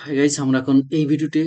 Hi guys আমরা এখন এই ভিডিওতে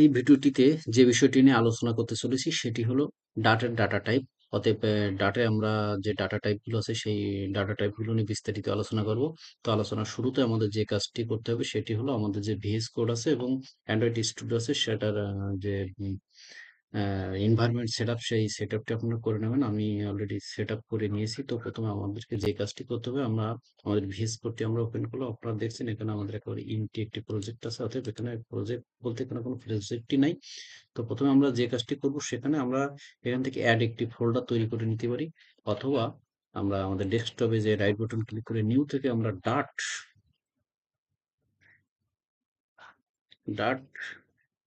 এই ভিডিওটিতে যে বিষয়টি নিয়ে আলোচনা করতে চলেছি সেটি হলো ডাটার ডাটা টাইপ। অতএব ডাটায় আমরা যে ডাটা টাইপগুলো আছে সেই ডাটা টাইপগুলো নিয়ে বিস্তারিত আলোচনা করব। তো আলোচনা শুরুতে আমাদের যে কাজটি করতে হবে সেটি হলো আমাদের যে ভিএস কোড আছে এবং অ্যান্ড্রয়েড স্টুডিও আছে সেটার যে এনভায়রনমেন্ট সেটআপ সেই সেটআপটা আপনারা করে নেবেন। আমি অলরেডি সেটআপ করে নিয়েছি। তো প্রথমে আমাদেরকে যে কাজটি করতে হবে, আমরা আমাদের ভিএস কোডটি আমরা ওপেন করল আপনারা দেখছেন এখানে আমাদের একেবারে ইনটি একটি প্রজেক্ট আছে। অতএব এখানে প্রজেক্ট বলতে এখানে কোনো প্রজেক্টই নাই। তো প্রথমে আমরা যে কাজটি করব সেখানে আমরা এখান থেকে অ্যাড একটি ফোল্ডার তৈরি করে নিতে পারি। অথবা আমরা আমাদের ডেস্কটপে যে রাইট বাটন ক্লিক করে নিউ থেকে আমরা ডাট ডাট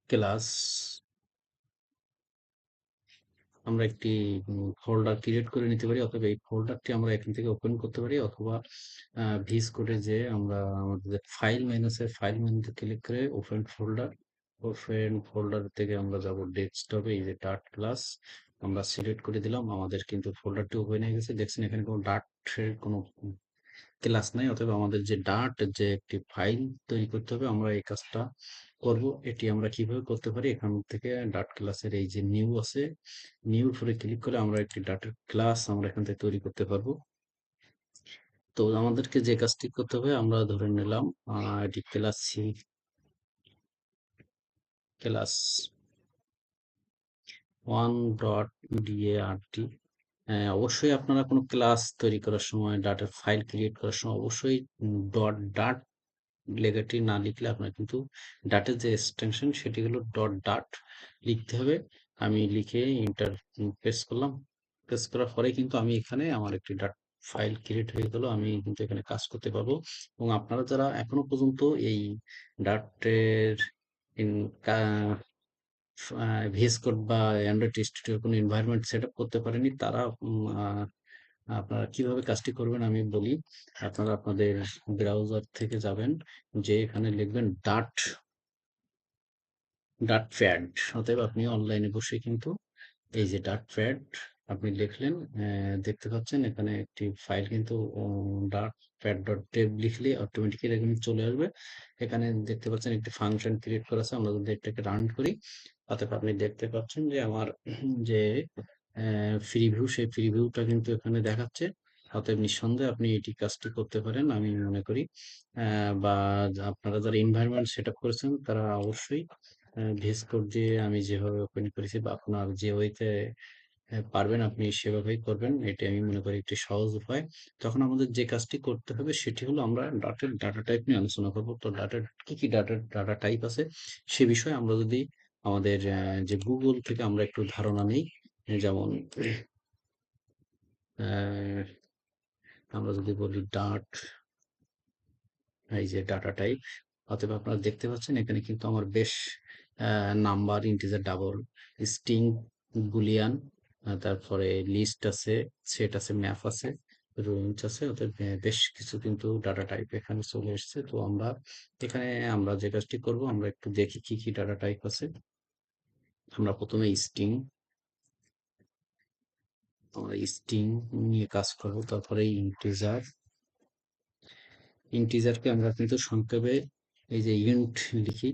ক্লাস আমরা একটি ফোল্ডার ক্রিয়েট করে নিতে পারি, অথবা এই ফোল্ডারটি আমরা এখান থেকে ওপেন করতে পারি, অথবা ভিস কোডে যে আমরা আমাদের ফাইল মেনুসে ফাইল মেনুতে ক্লিক করে ওপেন ফোল্ডার ওপেন ফোল্ডার থেকে আমরা যাব ডেস্কটপে এই যে ডাট ক্লাস আমরা সিলেক্ট করে দিলাম, আমাদের কিন্তু ফোল্ডারটি ওপেন হয়ে গেছে। দেখছেন এখানে কোনো ডাটের কোনো ক্লাস নাই অথবা আমাদের যে ডাট যে একটি ফাইল তৈরি করতে হবে, আমরা এই কাজটা করব, এটি আমরা কীভাবে করতে পারি? এখান থেকে ডাট ক্লাসের এই যে নিউ আছে নিউ উপরে ক্লিক করে আমরা একটি ডাটার ক্লাস আমরা এখান থেকে তৈরি করতে পারব। তো আমাদেরকে যে কাজটি করতে হবে, আমরা ধরে নিলাম এটি class C class one dot DART অবশ্যই আপনারা কোনো ক্লাস তৈরি করার সময় ডাটার ফাইল ক্রিয়েট করার সময় অবশ্যই ডট ডাট লেখাটি না লিখলে আপনার কিন্তু ডাটের যে এক্সটেনশন সেটি হলো ডট ডাট লিখতে হবে। আমি লিখে ইন্টার প্রেস করলাম। প্রেস করার পরে কিন্তু আমি এখানে আমার একটি ডাট ফাইল ক্রিয়েট হয়ে গেল। আমি কিন্তু এখানে কাজ করতে পারব। এবং আপনারা যারা এখনও পর্যন্ত এই ডাটের ভিএস কোড বা অ্যান্ড্রয়েড স্টুডিওর কোনো এনভায়রনমেন্ট সেট আপ করতে পারেনি তারা আপনারা কীভাবে কাজটি করবেন আমি বলি। আপনারা আপনাদের ব্রাউজার থেকে যাবেন, যে এখানে লিখবেন ডাট ডাট প্যাড অতএব আপনি অনলাইনে বসে কিন্তু এই যে ডাট প্যাড আপনি লিখলেন দেখতে পাচ্ছেন এখানে একটি ফাইল কিন্তু ডাট প্যাড ডট টেব লিখলে অটোমেটিক্যালি এখানে চলে আসবে। এখানে দেখতে পাচ্ছেন একটি ফাংশন ক্রিয়েট করা আছে, আমরা যদি এটাকে রান করি, অতএব আপনি দেখতে পাচ্ছেন যে আমার, যে ফ্রি ভিউ সেই ফ্রি ভিউটা কিন্তু এখানে দেখাচ্ছে। অতএব নিঃসন্দেহে আপনি এটি কাজটি করতে পারেন, আমি মনে করি। বা আপনারা যারা এনভায়রনমেন্ট সেট আপ করেছেন, তারা অবশ্যই ভেস কোড দিয়ে আমি যেভাবে ওপেন করেছি বা আপনার যে ওয়েতে পারবেন, আপনি সেভাবেই করবেন। এটি আমি মনে করি একটি সহজ উপায়। তখন আমাদের যে কাজটি করতে হবে, সেটি হলো আমরা ডাটার ডাটা টাইপ নিয়ে আলোচনা করব। তো ডাটার কি কি ডাটার ডাটা টাইপ আছে, সে বিষয়ে আমরা যদি আমাদের যে গুগল থেকে আমরা একটু ধারণা নেই যেমন আমরা যদি বলি ডাট এই যে ডাটা টাইপ অতএব আপনারা দেখতে পাচ্ছেন এখানে কিন্তু আমার বেশ number integer double string boolean তারপরে লিস্ট আছে সেট আছে ম্যাপ আছে রেঞ্জ আছে, অতএব বেশ কিছু কিন্তু ডাটা টাইপ এখানে চলে এসছে। তো আমরা এখানে আমরা যে কাজটি করব, আমরা একটু দেখি কি কি ডাটা টাইপ আছে। আমরা প্রথমে স্ট্রিং আমরা স্ট্রিং নিয়ে কাজ করব তারপরে ইন্টিজার ইন্টিজারকে আমরা কিন্তু সংক্ষেপে এই যে ইউনিট লিখি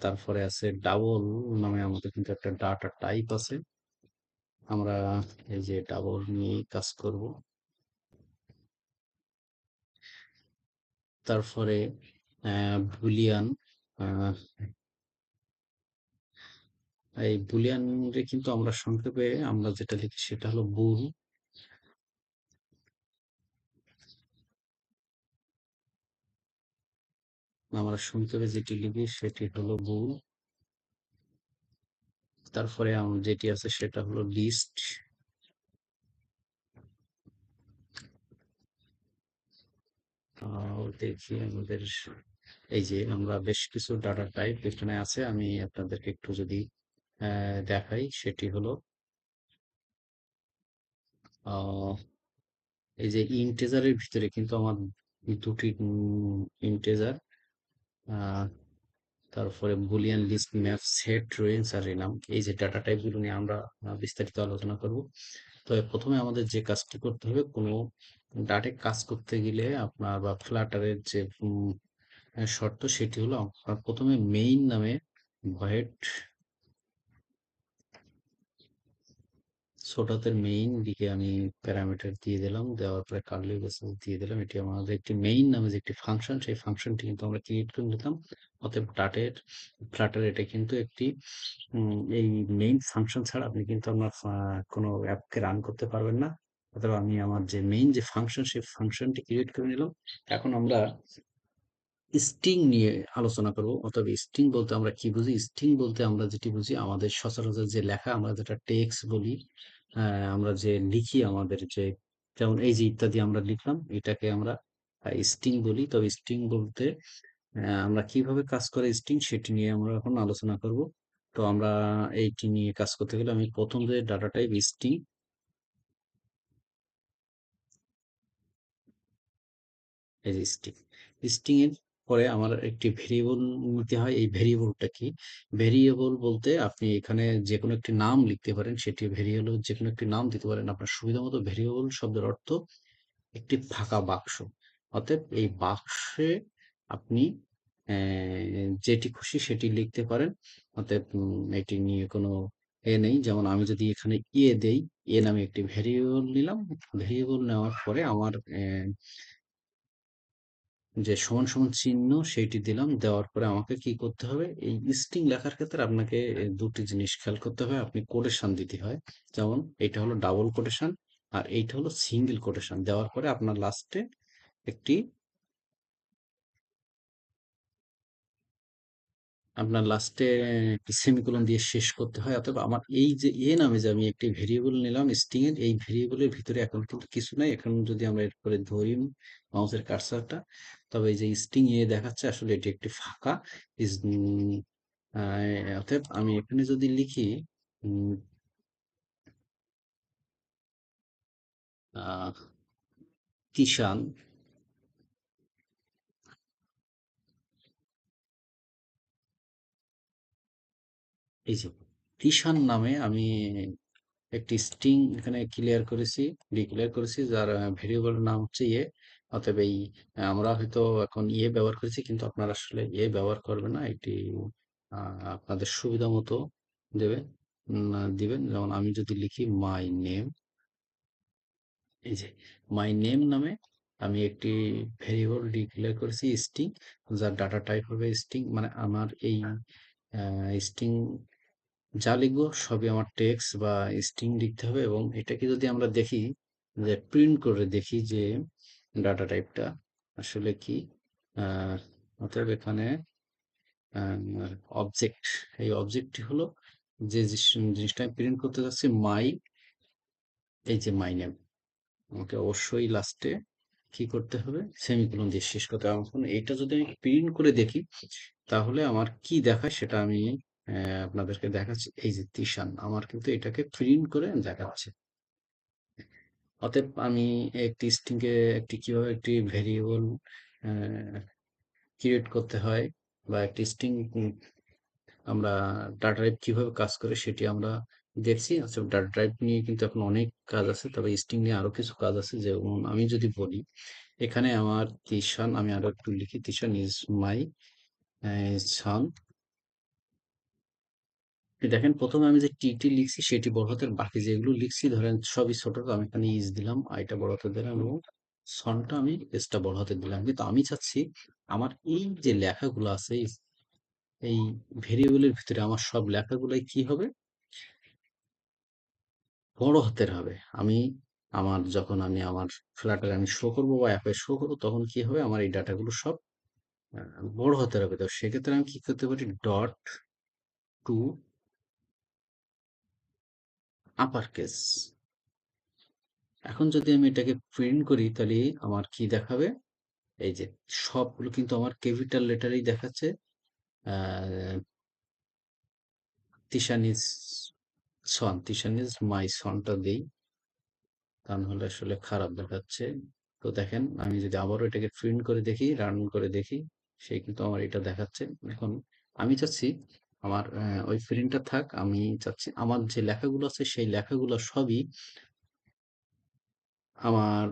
তারপরে আছে ডাবল নামে আমাদের কিন্তু একটা ডাটা টাইপ আছে। আমরা এই যে ডাবল নিয়ে কাজ করব। তারপরে বুলিয়ান এই বুলিয়ানরে কিন্তু আমরা সংক্ষেপে আমরা যেটা লিখি সেটা হলো বুল। আমরা সংক্ষেপে যেটি লিখি সেটি হলো বুল। তারপরে যেটি আছে সেটা হলো লিস্ট। দেখি আমাদের এই যে আমরা বেশ কিছু ডাটা টাইপ এখানে আছে। আমি আপনাদেরকে একটু যদি দেখাই সেটি হলো এই যে ইন্টেজারের ভিতরে কিন্তু আমার দুটি ইন্টেজার তারপরে boolean list map set range আর রিনাম এই যে ডাটা টাইপগুলো নিয়ে আমরা বিস্তারিত আলোচনা করব। তো প্রথমে আমাদের যে কাজটি করতে হবে, কোনো ডাটে কাজ করতে গেলে আপনার বা ফ্লাটারের যে শর্ত সেটি হলো প্রথমে মেইন নামে ভয়েড ছোটাতের মেইন দিকে আমি প্যারামিটার দিয়ে দিলাম, দেওয়ার পরে কার্লি ব্রেসেস দিয়ে দিলাম। এটি আমাদের একটি মেইন নামে যে একটি ফাংশন সেই ফাংশনটি কিন্তু আমরা ক্রিয়েট করে নিলাম অতএব ডাটের ফ্লাটার এটা কিন্তু একটি এই মেইন ফাংশন ছাড়া আপনি কিন্তু আপনার কোনো অ্যাপকে রান করতে পারবেন না। অথবা আমি আমার যে মেইন যে ফাংশন সেই ফাংশনটি ক্রিয়েট করে নিলাম। এখন আমরা স্ট্রিং নিয়ে আলোচনা করব অথবা স্টিং বলতে আমরা কি বুঝি? স্টিং বলতে আমরা যেটি বুঝি, আমাদের সচরাচর যে লেখা, আমরা যেটা টেক্সট বলি আমরা যে লিখি আমাদের যে, যেমন এই যে ইত্যাদি আমরা লিখলাম, এটাকে আমরা স্টিং বলি। তবে স্টিং বলতে আমরা কীভাবে কাজ করে স্টিং সেটি নিয়ে আমরা এখন আলোচনা করব। তো আমরা এইটি নিয়ে কাজ করতে গেলে আমি প্রথম যে ডাটা টাইপ স্ট্রিং এই যে স্ট্রিং এর পরে আমার একটি ভেরিয়েবল নিতে হয়। এই ভেরিয়েবলটা কি? ভেরিয়েবল বলতে আপনি এখানে যে কোনো একটি নাম লিখতে পারেন, সেটি ভেরিয়েবল যে কোনো একটি নাম দিতে পারেন। আপনার সুবিধা মতো ভেরিয়েবল শব্দের অর্থ একটি ফাঁকা বাক্স। অতএব এই বাক্সে আপনি যেটি খুশি সেটি লিখতে পারেন। অতএব এটি নিয়ে কোনো এ নেই। যেমন আমি যদি এখানে এ দেই, এ নামে একটি ভেরিয়েবল নিলাম। ভেরিয়েবল নেওয়ার পরে আমার যে সমান সমান চিহ্ন সেইটি দিলাম। দেওয়ার পরে আমাকে কি করতে হবে? এই স্ট্রিং লেখার ক্ষেত্রে আপনাকে দুটি জিনিস খেয়াল করতে হবে। আপনি কোটেশন দিতে হয়। যেমন এটা হলো ডাবল কোটেশন আর এইটা হলো সিঙ্গেল কোটেশন দেওয়ার পরে আপনার লাস্টে একটি আপনার লাস্টে সেমিকোলন দিয়ে শেষ করতে হয়। অথবা আমার এই যে এ নামে যে আমি একটি ভেরিয়েবল নিলাম স্ট্রিং এর, এই ভেরিয়েবলের ভিতরে এখন কিন্তু কিছু নাই। এখন যদি আমরা এরপরে ধরি মাউসের কার্সারটা তবে এই যে স্ট্রিং এ দেখাচ্ছে আসলে এটি একটি ফাঁকা আহ, অতএব আমি এখানে যদি লিখি কিষান এই যে কিষান নামে আমি একটি স্ট্রিং এখানে ক্লিয়ার করেছি ডিক্লেয়ার করেছি যার ভেরিয়েবল নাম হচ্ছে ইয়ে অতএব এই আমরা হয়তো এখন ইয়ে ব্যবহার করেছি কিন্তু আপনারা আসলে ইয়ে ব্যবহার করবেন না। এটি আপনাদের সুবিধা মতো দেবে দিবেন। যেমন আমি যদি লিখি মাই নেম, এই যে মাই নেম নামে আমি একটি ভেরিয়েবল ডিক্লেয়ার করেছি স্ট্রিং, যার ডাটা টাইপ হবে স্ট্রিং। মানে আমার এই স্ট্রিং যা লিখব সবই আমার টেক্সট বা স্ট্রিং লিখতে হবে এবং এটাকে যদি আমরা দেখি, যে প্রিন্ট করে দেখি যে ডাটা টাইপটা আসলে কি? অতএব এখানে অবজেক্ট এই অবজেক্টটি হলো যে জিনিসটা আমি প্রিন্ট করতে যাচ্ছি মাই এই যে মাই নেম আমাকে অবশ্যই লাস্টে কি করতে হবে? সেমিকোলন দিয়ে শেষ করতে হবে। এখন এইটা যদি আমি প্রিন্ট করে দেখি, তাহলে আমার কি দেখায় সেটা আমি আপনাদেরকে দেখাচ্ছি। এই যে তিশান, আমার কিন্তু এটাকে প্রিন্ট করে দেখাচ্ছে। অতএব আমি একটি স্ট্রিংকে একটি কীভাবে একটি ভেরিয়েবল ক্রিয়েট করতে হয় বা একটি স্ট্রিং আমরা ডাটা টাইপ কীভাবে কাজ করে সেটি আমরা দেখছি। আচ্ছা ডাটা টাইপ নিয়ে কিন্তু এখন অনেক কাজ আছে, তবে স্ট্রিং নিয়ে আরও কিছু কাজ আছে। যেমন আমি যদি বলি, এখানে আমার তিশান আমি আরও একটু লিখি তিশান ইজ মাই সান দেখেন, প্রথমে আমি যে টিটি লিখছি, সেটি বড় হাতের, বাকি যেগুলো লিখছি, ধরেন সবই ছোট আমি এখানে ইজ দিলাম আইটা বড় হাতে দিলাম এবং সনটা আমি এসটা বড় হাতে দিলাম। কিন্তু আমি চাচ্ছি, আমার এই যে লেখাগুলো আছে, এই- ভেরিয়েবলের ভিতরে আমার সব লেখাগুলাই কি হবে? বড় হাতের হবে। আমি, আমার যখন আমি আমার ফ্ল্যাটারে আমি শো করব বা অ্যাপে শো করব, তখন কি হবে? আমার এই ডাটাগুলো সব বড় হাতের হবে। তো সেক্ষেত্রে আমি কি করতে পারি? ডট টু আপার কেস এখন যদি আমি এটাকে প্রিন্ট করি, তাহলে আমার কি দেখাবে? এই যে সবগুলো কিন্তু আমার ক্যাপিটাল লেটারেই দেখাচ্ছে। Tishan is son Tishan is my সনটা দেই। তা নাহলে আসলে খারাপ দেখাচ্ছে। তো দেখেন, আমি যদি আবারও এটাকে প্রিন্ট করে দেখি রান করে দেখি, সে কিন্তু আমার এটা দেখাচ্ছে। এখন আমি চাচ্ছি আমার ওই প্রিন্টটা থাক, আমি চাচ্ছি আমার যে লেখাগুলো আছে, সেই লেখাগুলো সবই আমার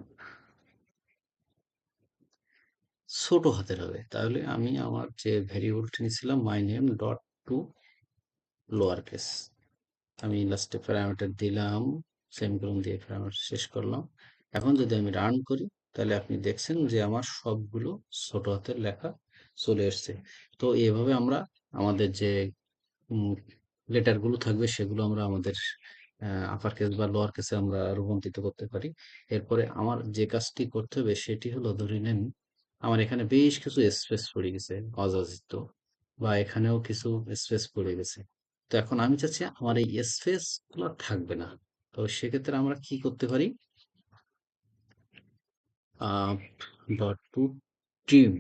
ছোট হাতের হবে। তাহলে আমি আমার যে ভ্যারিয়েবলটি নিয়েছিলাম my name dot to lower case আমি লাস্টে প্যারামিটার দিলাম সেমিকোলন দিয়ে প্যারামিটার শেষ করলাম। এখন যদি আমি রান করি, তাহলে আপনি দেখছেন যে আমার সবগুলো ছোট হাতের লেখা চলে এসছে। তো এভাবে আমরা আমাদের যে লেটারগুলো থাকবে সেগুলো আমরা আমাদের আপার কেস বা লোয়ার কেসে আমরা রূপান্তরিত করতে পারি। এরপরে আমার যে কাজটি করতে হবে সেটি হলো ধরে নেন, আমার এখানে বেশ কিছু স্পেস পড়ে গেছে, অযাচিত, বা এখানেও কিছু স্পেস পড়ে গেছে। তো এখন আমি চাচ্ছি আমার এই স্পেসগুলো থাকবে না। তো সেক্ষেত্রে আমরা কি করতে পারি? ডট টু টিম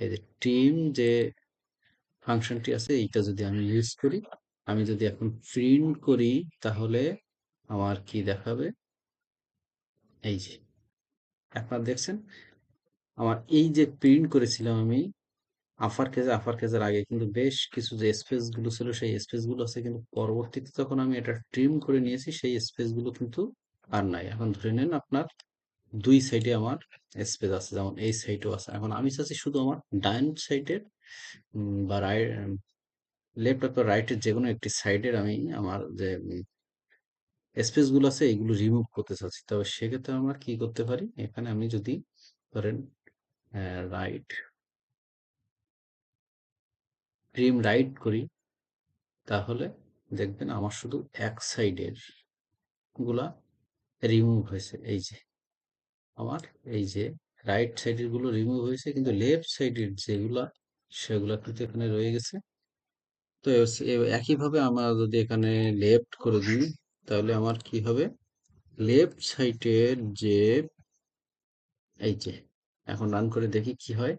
এই যে টিম যে ফাংশনটি আছে, এইটা যদি আমি ইউজ করি, আমি যদি এখন প্রিন্ট করি, তাহলে আমার কি দেখাবে? এই যে, আপনারা দেখছেন? আমার এই যে প্রিন্ট করেছিলাম আমি আফার কেজে আফার কেজের আগে কিন্তু বেশ কিছু যে স্পেসগুলো ছিল, সেই স্পেসগুলো আছে, কিন্তু পরবর্তীতে যখন আমি এটা ট্রিম করে নিয়েছি, সেই স্পেসগুলো কিন্তু আর নাই। এখন ধরে নেন আপনার দুই সাইডে আমার স্পেস আছে, যেমন এই সাইডও আছে। এখন আমি চাচ্ছি শুধু আমার ডাইন সাইডের বা রাইট লেফট অথবা রাইটের যে কোনো একটি সাইডের আমি আমার যে স্পেসগুলো আছে, এগুলো রিমুভ করতে চাচ্ছি। তবে সেক্ষেত্রে আমরা কি করতে পারি? এখানে আমি যদি ধরেন রাইট ট্রিম রাইট করি, তাহলে দেখবেন আমার শুধু এক সাইডেরগুলা রিমুভ হয়েছে। এই যে, আমার এই যে রাইট সাইডেরগুলো রিমুভ হয়েছে, কিন্তু লেফট সাইডের যেগুলা সেগুলা কিন্তু এখানে রয়ে গেছে। তো একইভাবে আমরা যদি এখানে লেফট করে দিই, তাহলে আমার কি হবে? লেফট সাইডের যে, এই যে, এখন রান করে দেখি কি হয়।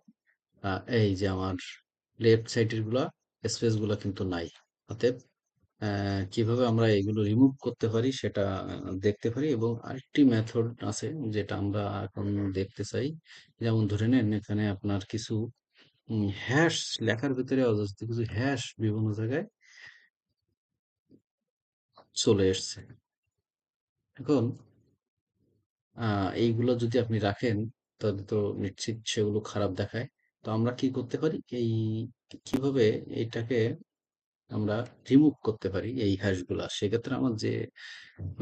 এই যে আমার লেফট সাইডেরগুলা স্পেসগুলা কিন্তু নাই। অতএব কীভাবে আমরা এগুলো রিমুভ করতে পারি সেটা দেখতে পারি এবং আরেকটি মেথড আছে যেটা আমরা এখন দেখতে চাই। যেমন ধরে নেন, এখানে আপনার কিছু হ্যাশ লেখার ভিতরে অজস্র কিছু হ্যাশ বিভিন্ন জায়গায় চলে এসছে। এখন এইগুলো যদি আপনি রাখেন, তাহলে তো নিশ্চিত সেগুলো খারাপ দেখায়। তো আমরা কি করতে পারি? এই কীভাবে এটাকে আমরা রিমুভ করতে পারি এই হ্যাশগুলা সেক্ষেত্রে আমার যে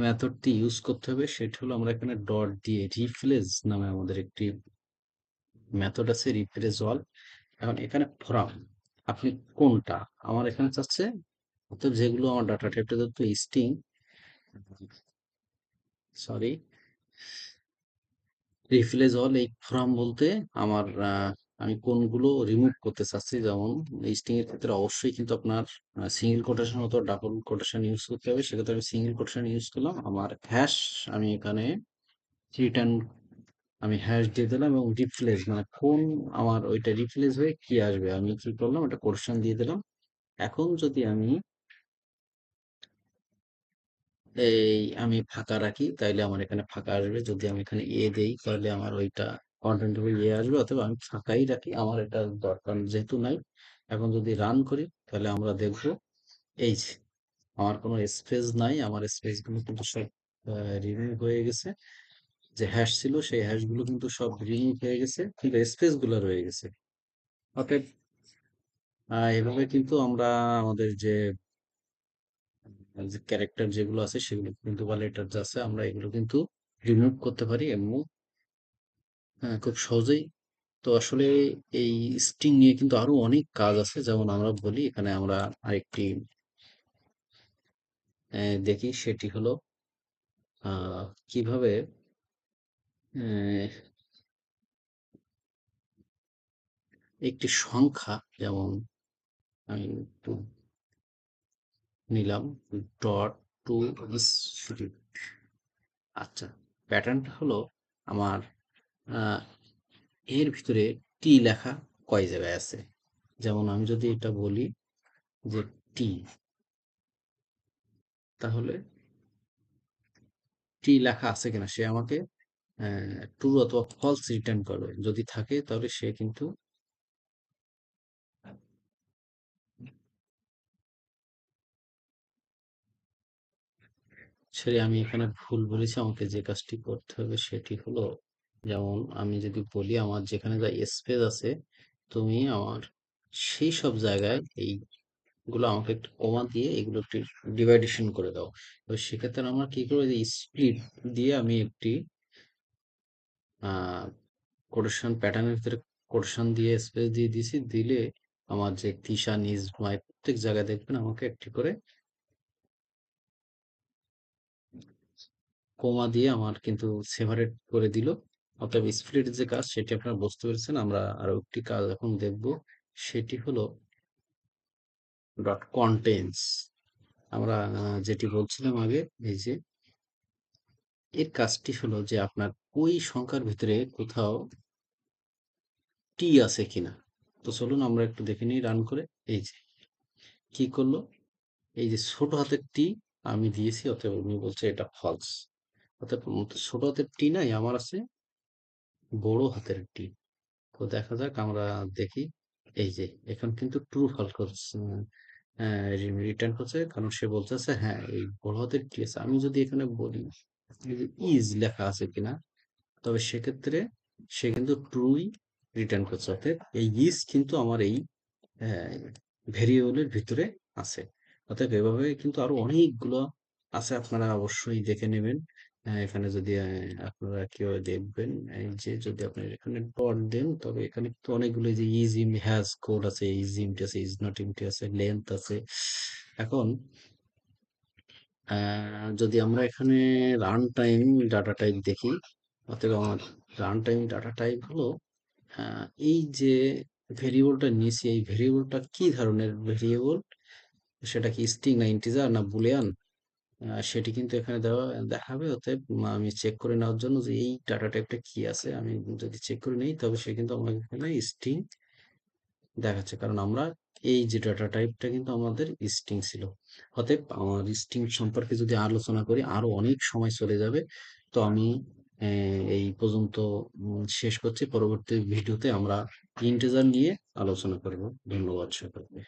মেথডটি ইউজ করতে হবে, সেটা হলো আমরা এখানে ডট দিয়ে রিপ্লেস নামে আমাদের একটি মেথড আছে রিপ্লেস অল এখন এখানে ফর্ম আপনি কোনটা? আমার এখানে চাচ্ছে অর্থাৎ যেগুলো আমার ডাটা টাইপটা ধরতো স্টিং সরি রিফ্লেজ অল এই ফর্ম বলতে আমার আমি কোনগুলো রিমুভ করতে চাচ্ছি, যেমন স্ট্রিং এর ক্ষেত্রে অবশ্যই কিন্তু আপনার সিঙ্গেল কোটেশন অথবা ডাবল কোটেশন ইউজ করতে হবে। সেক্ষেত্রে আমি সিঙ্গেল কোটেশন ইউজ করলাম। আমার হ্যাশ আমি এখানে রিটার্ন আমি হ্যাশ দিয়ে দিলাম এবং রিপ্লেস মানে কোন আমার ওইটা রিপ্লেস হয়ে কি আসবে? আমি কি করলাম একটা কোটেশন দিয়ে দিলাম। এখন যদি আমি এই আমি ফাঁকা রাখি, তাইলে আমার এখানে ফাঁকা আসবে। যদি আমি এখানে এ দেই তাহলে আমার ওইটা কন্টেন্ট ইয়ে আসবে, অথবা আমি ফাঁকাই রাখি। আমার এটা দরকার যেহেতু নাই। এখন যদি রান করি তাহলে আমরা দেখব, এই যে, আমার কোনো স্পেস নাই। আমার স্পেসগুলো কিন্তু সব রিমুভ হয়ে গেছে। যে হ্যাশ ছিল, সেই হ্যাশগুলো কিন্তু সব রিমুভ হয়ে গেছে, কিন্তু স্পেসগুলো রয়ে গেছে। অতএব এভাবে কিন্তু আমরা আমাদের যে যে ক্যারেক্টার যেগুলো আছে, সেগুলো কিন্তু বা লেটার আছে, আমরা এগুলো কিন্তু রিমুভ করতে পারি এবং খুব সহজেই। তো আসলে এই স্ট্রিং নিয়ে কিন্তু আরও অনেক কাজ আছে, যেমন আমরা বলি, এখানে আমরা আরেকটি দেখি, সেটি হলো কীভাবে একটি সংখ্যা যেমন আমি একটু নিলাম, ডট টু আচ্ছা প্যাটার্নটা হলো আমার এর ভিতরে টি লেখা কয় জায়গায় আছে? যেমন আমি যদি এটা বলি যে টি তাহলে টি লেখা আছে কিনা সে আমাকে ট্রু অথবা ফলস রিটার্ন করবে যদি থাকে, তাহলে সে কিন্তু সরি, আমি এখানে ভুল বলেছি। আমাকে যে কাজটি করতে হবে, সেটি হলো যেমন আমি যদি বলি, আমার যেখানে যা স্পেস আছে, তুমি আমার সেই সব জায়গায় এইগুলো আমাকে একটু কমা দিয়ে এগুলো একটি ডিভাইডেশন করে দাও। তো সেক্ষেত্রে আমরা কি করব? যে স্প্লিট দিয়ে আমি একটি কোটেশন প্যাটার্নের ভিতরে কোটেশন দিয়ে স্পেস দিয়ে দিছি দিলে আমার যে তিশা নিজ মাই প্রত্যেক জায়গায় দেখবেন আমাকে একটি করে কমা দিয়ে আমার কিন্তু সেভারেট করে দিল। অতএব স্প্লিট যে কাজ, সেটি আপনারা বুঝতে পেরেছেন। আমরা আরও একটি কাজ এখন দেখব। সেটি হলো ডট কন্টেন্টস আমরা যেটি বলছিলাম আগে, এই যে এর কাজটি হলো যে আপনার ওই সংখ্যার ভিতরে কোথাও টি আছে কিনা। তো চলুন আমরা একটু দেখে নিই রান করে। এই যে, কি করল? এই যে ছোট হাতের টি আমি দিয়েছি, অতএব উনি বলছে এটা ফলস উম ছোট হাতের টি নাই, আমার আছে বড় হাতের টি তো দেখা যাক, আমরা দেখি। এই যে, এখন কিন্তু ট্রু ফল করছে। রিটার্ন করছে, কারণ সে বলতেছে হ্যাঁ এই বড় হাতের টি আছে। আমি যদি এখানে বলি ইজ লেখা আছে কিনা তবে সেক্ষেত্রে সে কিন্তু ট্রুই রিটার্ন করছে অর্থাৎ এই ইজ কিন্তু আমার এই ভেরিয়েবলের ভিতরে আছে। অর্থাৎ এভাবে কিন্তু আরও অনেকগুলো আছে আপনারা অবশ্যই দেখে নেবেন। এখানে যদি আপনারা কেউ দেখবেন এই যে যদি আপনি এখানে ডট দেন তবে এখানে কিন্তু অনেকগুলো যে ইজ ইম হ্যাজ কোড আছে ইজ ইমটি আছে ইজ নট ইমটি আছে লেন্থ আছে। এখন যদি আমরা এখানে রান টাইম ডাটা টাইপ দেখি, অতএব আমার রান টাইম ডাটা টাইপ হলো এই যে ভেরিয়েবলটা নিয়েছি, এই ভেরিয়েবলটা কি ধরনের ভেরিয়েবল সেটা কি স্ট্রিং না ইন্টিজার না বুলিয়ান সেটি কিন্তু এখানে দেওয়া, দেখাবে, অতএব আমি চেক করে নেওয়ার জন্য যে এই ডাটা টাইপটা কি আছে, আমি যদি চেক করে নিই, তবে সে কিন্তু আমাকে এখানে স্ট্রিং দেখাচ্ছে। কারণ আমরা এই যে ডাটা টাইপটা কিন্তু আমাদের স্ট্রিং ছিল। অতএব আমার স্ট্রিং সম্পর্কে যদি আলোচনা করি, আরও অনেক সময় চলে যাবে। তো আমি এই পর্যন্ত শেষ করছি। পরবর্তী ভিডিওতে আমরা ইন্টিজার নিয়ে আলোচনা করব। ধন্যবাদ সকলকে।